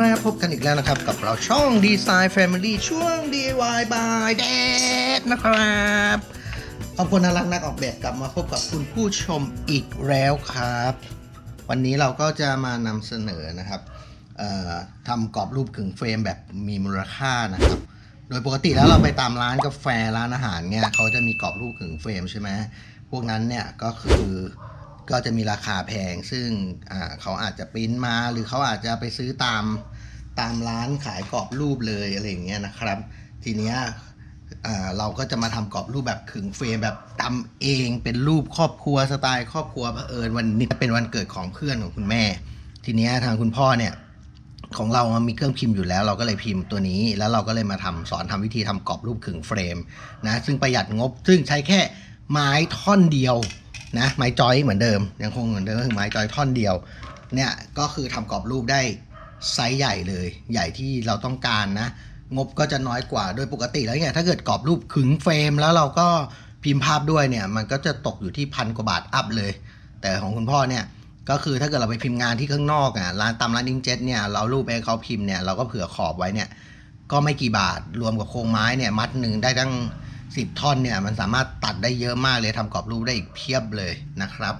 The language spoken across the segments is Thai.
ครับ พบกันอีกแล้วนะครับ กับเราช่อง Design Family ช่วง DIY by Dad นะครับขอบคุณน่ารักนักออกแบบกลับมาพบกับคุณผู้ชมอีกแล้วครับ วันนี้เราก็จะมานำเสนอนะครับทำกรอบรูปขึงเฟรมแบบมีมูลค่านะครับ โดยปกติแล้วเราไปตามร้านกาแฟร้านอาหารเนี่ยเขาจะมีกรอบรูปขึงเฟรมใช่ไหมพวกนั้นเนี่ยก็คือ ก็จะมีราคาแพง ซึ่งเขาอาจจะปริ้นมา หรือเขาอาจจะไปซื้อตามตามร้านขายกรอบรูปเลยอะไรอย่างเงี้ยนะครับ ทีเนี้ยเราก็จะมาทำกรอบรูปแบบขึงเฟรมแบบทำเองเป็นรูปครอบครัวสไตล์ครอบครัวเผอิญวันนี้เป็นวันเกิดของเพื่อนของคุณแม่ ทีเนี้ยทางคุณพ่อเนี่ยของเรามันมีเครื่องพิมพ์อยู่แล้ว เราก็เลยพิมพ์ตัวนี้ แล้วเราก็เลยมาทำสอนทำวิธีทำกรอบรูปขึงเฟรมนะซึ่งประหยัดงบซึ่งใช้แค่ ไม้ท่อนเดียวนะไม้จอยเหมือนเดิม ยังคงเหมือนเดิมก็คือไม้จอยท่อนเดียวเนี่ยก็คือทำกรอบรูปได้ไซส์ใหญ่เลย ใหญ่ที่เราต้องการนะ งบก็จะน้อยกว่าโดยปกติแล้วเนี่ยถ้าเกิดกรอบรูปขึงเฟรมแล้วเราก็พิมพ์ภาพด้วยเนี่ยมันก็จะตกอยู่ที่พันกว่าบาทอัพเลย แต่ของคุณพ่อเนี่ยก็คือถ้าเกิดเราไปพิมพ์งานที่ข้างนอกอะร้านตามร้านอิงเจ็ตเนี่ยเรารูปไปเขาพิมพ์เนี่ยเราก็เผื่อขอบไว้เนี่ยก็ไม่กี่บาทรวมกับโครงไม้เนี่ยมัดหนึ่งได้ตั้ง สิบท่อนเนี่ยมันสามารถตัดได้เยอะมากเลยทำกรอบรูปได้อีกเพียบเลยนะครับ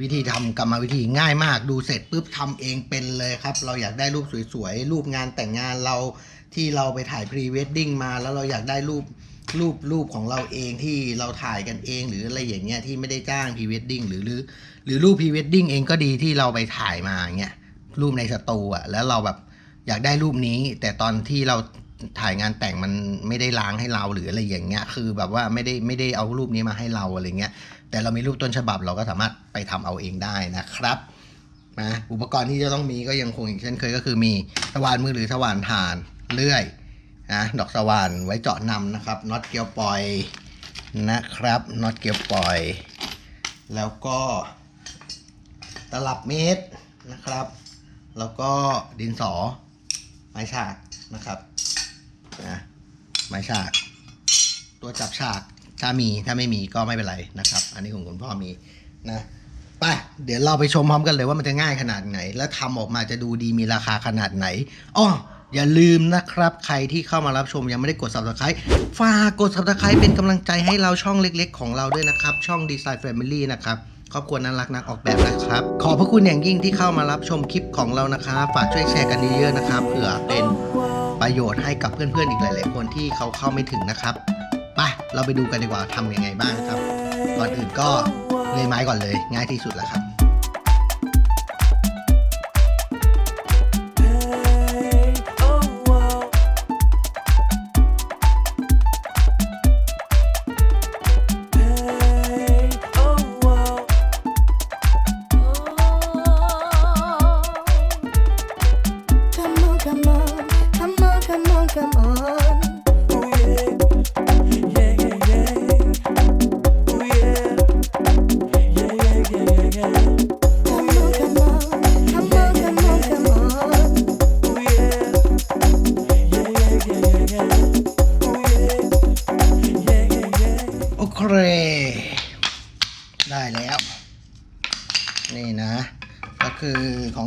วิธีทำกรรมวิธีง่ายมากดูเสร็จปุ๊บทำเองเป็นเลยครับ เราอยากได้รูปสวยๆ รูปงานแต่งงานเราที่เราไปถ่ายพรีเวดดิ้งมาแล้วเราอยากได้รูปรูปรูปของเราเองที่เราถ่ายกันเองหรืออะไรอย่างเงี้ยที่ไม่ได้จ้างพรีเวดดิ้งหรือหรือ หรือรูปพรีเวดดิ้งเองก็ดีที่เราไปถ่ายมาเงี้ยรูปในสตูอะแล้วเราแบบอยากได้รูปนี้ แต่ตอนที่เรา ถ่ายงานแต่งมันไม่ได้ล้างให้เราหรืออะไรอย่างเงี้ย คือแบบว่าไม่ได้ไม่ได้เอารูปนี้มาให้เราอะไรเงี้ย แต่เรามีรูปต้นฉบับเราก็สามารถไปทำเอาเองได้นะครับนะอุปกรณ์ที่จะต้องมีก็ยังคงอีกเช่นเคยก็คือมีสว่านมือหรือสว่านถ่านเลื่อยนะดอกสว่านไว้เจาะนำนะครับน็อตเกลียวปล่อยนะครับน็อตเกลียวปล่อย แล้วก็ตลับเมตรนะครับ แล้วก็ดินสอไม้ฉากนะครับ นะไม้ฉาก ตัวจับฉากถ้ามีถ้าไม่มีก็ไม่เป็นไรนะครับ อันนี้ของคุณพ่อมีนะไปเดี๋ยวเราไปชมพร้อมกันเลยว่ามันจะง่ายขนาดไหน และทำออกมาจะดูดีมีราคาขนาดไหนอ้ออย่าลืมนะครับ ใครที่เข้ามารับชมยังไม่ได้กด subscribe ฝากกด subscribe เป็นกำลังใจให้เราช่องเล็กๆ ของเราด้วยนะครับ ช่อง Design Family นะครับครอบครัวน่ารักนักออกแบบนะครับ ขอบพระคุณอย่างยิ่งที่เข้ามารับชมคลิปของเรานะครับ ฝากช่วยแชร์กันเยอะๆนะครับเผื่อเป็น ประโยชน์ให้กับเพื่อนๆอีกหลาย ๆ คนที่เขาเข้าไม่ถึงนะครับไปเราไปดูกันดีกว่าทำยังไงบ้างครับ ก่อนอื่นก็เลยไม้ก่อนเลยง่ายที่สุดแล้วครับ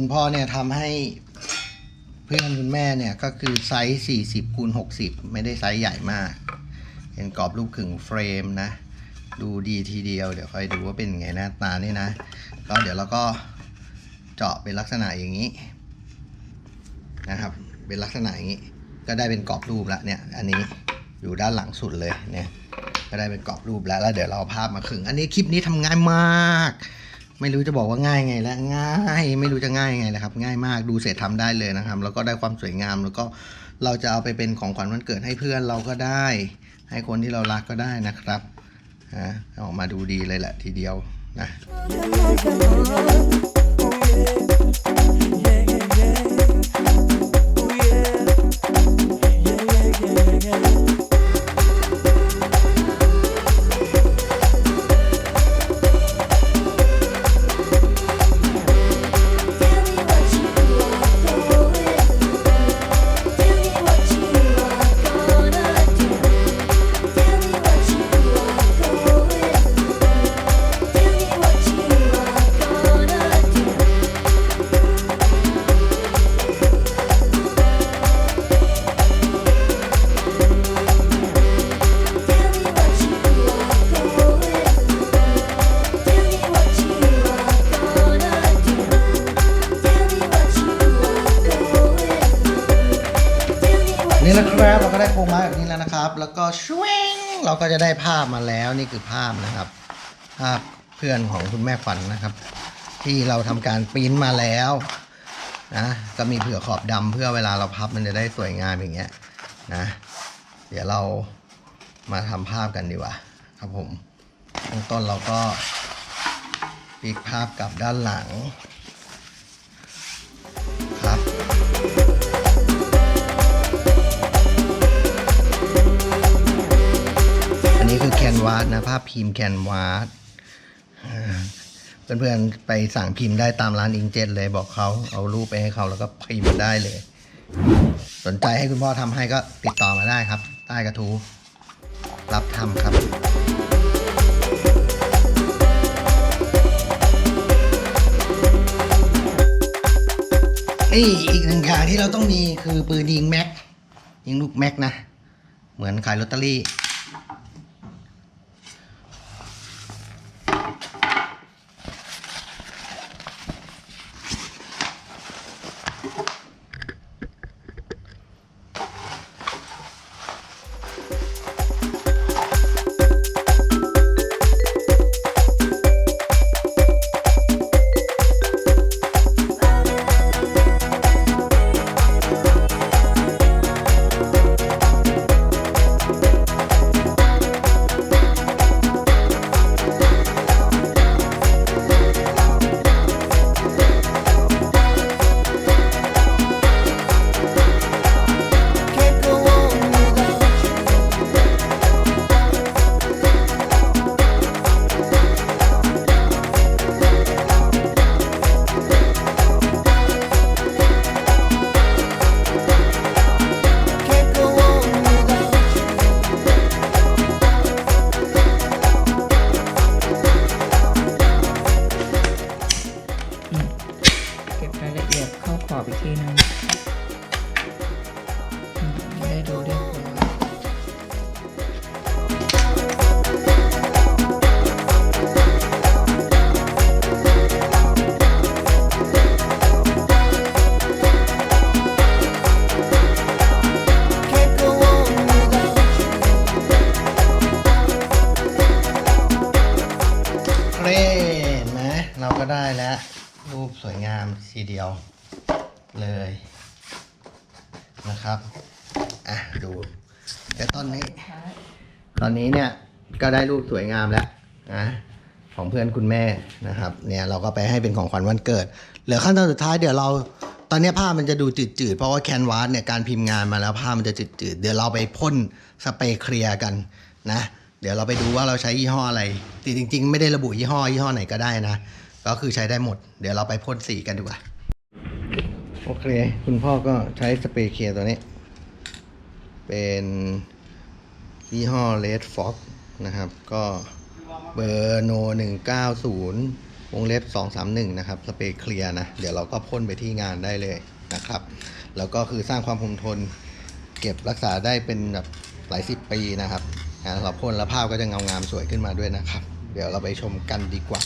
คุณพ่อเนี่ยทำให้เพื่อนคุณแม่เนี่ยก็คือไซส์ 40คูณ60 ไม่ได้ไซส์ใหญ่มาก เห็นกรอบรูปขึงเฟรมนะ ดูดีทีเดียวเดี๋ยวค่อยดูว่าเป็นไงหน้าตานี่นะก็เดี๋ยวเราก็เจาะเป็นลักษณะอย่างนี้นะครับ เป็นลักษณะอย่างนี้ ก็ได้เป็นกรอบรูปแล้วเนี่ยอันนี้อยู่ด้านหลังสุดเลยเนี่ยก็ได้เป็นกรอบรูปแล้วแล้วเดี๋ยวเราเอาภาพมาขึง อันนี้คลิปนี้ทำง่ายมาก ไม่รู้จะบอกว่าง่ายไงแล้วง่ายไม่รู้จะง่ายไงนะครับ ง่ายมากดูเสร็จทำได้เลยนะครับ แล้วก็ได้ความสวยงามแล้วก็เราจะเอาไปเป็นของขวัญวันเกิดให้เพื่อนเราก็ได้ ให้คนที่เรารักก็ได้นะครับฮะออกมาดูดีเลยแหละทีเดียวนะ ได้โครงไม้แบบนี้แล้วนะครับ แล้วก็ชวงเราก็จะได้ภาพมาแล้วนี่คือภาพนะครับ ภาพเพื่อนของคุณแม่ฝันนะครับ ที่เราทำการปริ้นมาแล้วนะก็มีเผื่อขอบดำเพื่อเวลาเราพับมันจะได้สวยงามอย่างเงี้ยนะเดี๋ยวเรามาทำภาพกันดีกว่าครับผมขั้นต้นเราก็พลิกภาพกับด้านหลัง นนี้คือแคนวาสนะภาพพิมพ์แคนวาสเพื่อนๆไปสั่งพิมพ์ได้ตามร้านอิงเจ็ตเลยบอกเขาเอารูปไปให้เขาแล้วก็พิมพ์ได้เลย สนใจให้คุณพ่อทำให้ก็ติดต่อมาได้ครับ ใต้กระทู้รับทำครับนี่อีกหนึ่งอย่างที่เราต้องมีคือปืนยิงแม็กยิงลูกแม็กนะ เหมือนขายลอตเตอรี่ ทีนึงได้ดูได้ผล Can't go on without you. เรนไหมเราก็ได้แล้ว รูปสวยงามทีเดียว เลยนะครับอะดูแต่ตอนนี้ ตอนนี้เนี่ยก็ได้รูปสวยงามแล้วนะของเพื่อนคุณแม่นะครับ เนี่ยเราก็ไปให้เป็นของขวัญวันเกิด เหลือขั้นตอนสุดท้ายเดี๋ยวเราตอนนี้ภาพมันจะดูจืดๆ เพราะว่าแคนวาสเนี่ยการพิมพ์งานมาแล้วภาพมันจะจืดๆ เดี๋ยวเราไปพ่นสเปรย์เคลียร์กันนะ เดี๋ยวเราไปดูว่าเราใช้ยี่ห้ออะไรจริงๆ ไม่ได้ระบุยี่ห้อยี่ห้อไหนก็ได้นะ ก็คือใช้ได้หมด เดี๋ยวเราไปพ่นสีกันดีกว่า โอเค คุณพ่อก็ใช้สเปรย์เคลียร์ตัวนี้ เป็นยี่ห้อ Red Fox นะครับ ก็เบอร์โน190 วงเล็บ 231 นะครับ สเปรย์เคลียร์นะ เดี๋ยวเราก็พ่นไปที่งานได้เลยนะครับ แล้วก็คือสร้างความคงทน เก็บรักษาได้เป็นแบบหลายสิบปีนะครับอ่าเราพ่นแล้วภาพก็จะเงางามสวยขึ้นมาด้วยนะครับ เดี๋ยวเราไปชมกันดีกว่า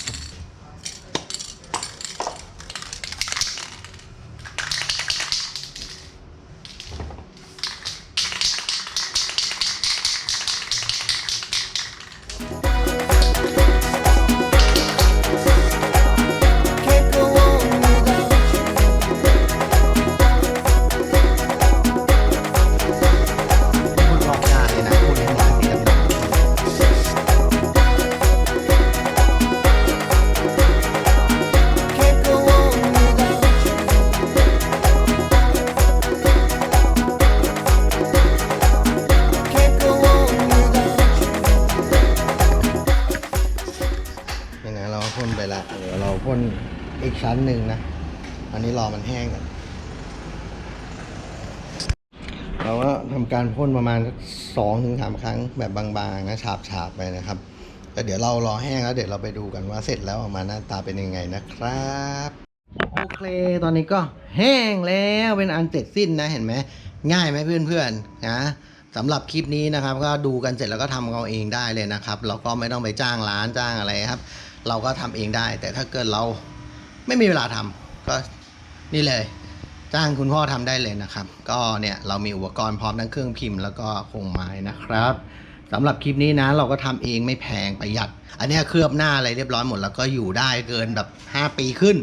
เดี๋ยวเราพ่นอีกชั้นหนึ่งนะ อันนี้รอมันแห้งก่อนเราก็ทำการพ่นประมาณสองถึงสามครั้งแบบบางๆนะฉาบๆไปนะครับแต่เดี๋ยวเรารอแห้งแล้วเดี๋ยวเราไปดูกันว่าเสร็จแล้วออกมาหน้าตาเป็นยังไงนะครับโอเคตอนนี้ก็แห้งแล้วเป็นอันเสร็จสิ้นนะเห็นไหมง่ายไหมเพื่อนๆนะสำหรับคลิปนี้นะครับ ก็ดูกันเสร็จแล้วก็ทำเอาเองได้เลยนะครับ เราก็ไม่ต้องไปจ้างร้านจ้างอะไรครับ เราก็ทำเองได้ แต่ถ้าเกิดเราไม่มีเวลาทำก็นี่เลย จ้างคุณพ่อทำได้เลยนะครับ ก็เนี่ยเรามีอุปกรณ์พร้อมทั้งเครื่องพิมพ์แล้วก็โครงไม้นะครับสำหรับคลิปนี้นะเราก็ทำเองไม่แพงประหยัด อันนี้เคลือบหน้าอะไรเรียบร้อยหมดแล้วก็อยู่ได้เกินแบบ 5 ปีขึ้น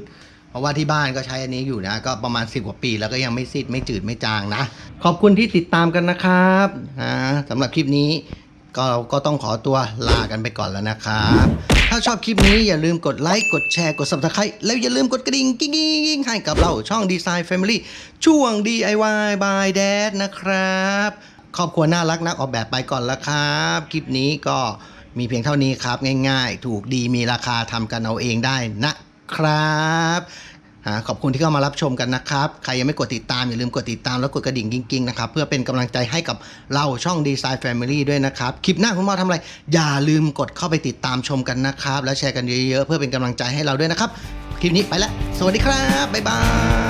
เพราะว่าที่บ้านก็ใช้อันนี้อยู่นะ ก็ประมาณ 10 กว่าปีแล้วก็ยังไม่ซีดไม่จืดไม่จางนะ ขอบคุณที่ติดตามกันนะครับนะสำหรับคลิปนี้ก็ก็ต้องขอตัวลากันไปก่อนแล้วนะครับ ถ้าชอบคลิปนี้อย่าลืมกดไลค์ กดแชร์ กด subscribe แล้วอย่าลืมกดกระดิ่งกิ๊งกิ๊งให้กับเราช่อง Design Family ช่วง DIY by Dad นะครับ ครอบครัวน่ารักนักออกแบบไปก่อนละครับ คลิปนี้ก็มีเพียงเท่านี้ครับง่ายๆ ถูกดีมีราคาทำกันเอาเองได้นะครับ ขอบคุณที่เข้ามารับชมกันนะครับ ใครยังไม่กดติดตาม อย่าลืมกดติดตามแล้วกดกระดิ่งกิ้งๆนะครับ เพื่อเป็นกำลังใจให้กับเราช่องดีไซน์แฟมิลี่ด้วยนะครับ คลิปหน้าคุณพ่อทำอะไร อย่าลืมกดเข้าไปติดตามชมกันนะครับ แล้วแชร์กันเยอะๆ เพื่อเป็นกำลังใจให้เราด้วยนะครับ คลิปนี้ไปแล้ว สวัสดีครับ บ๊ายบาย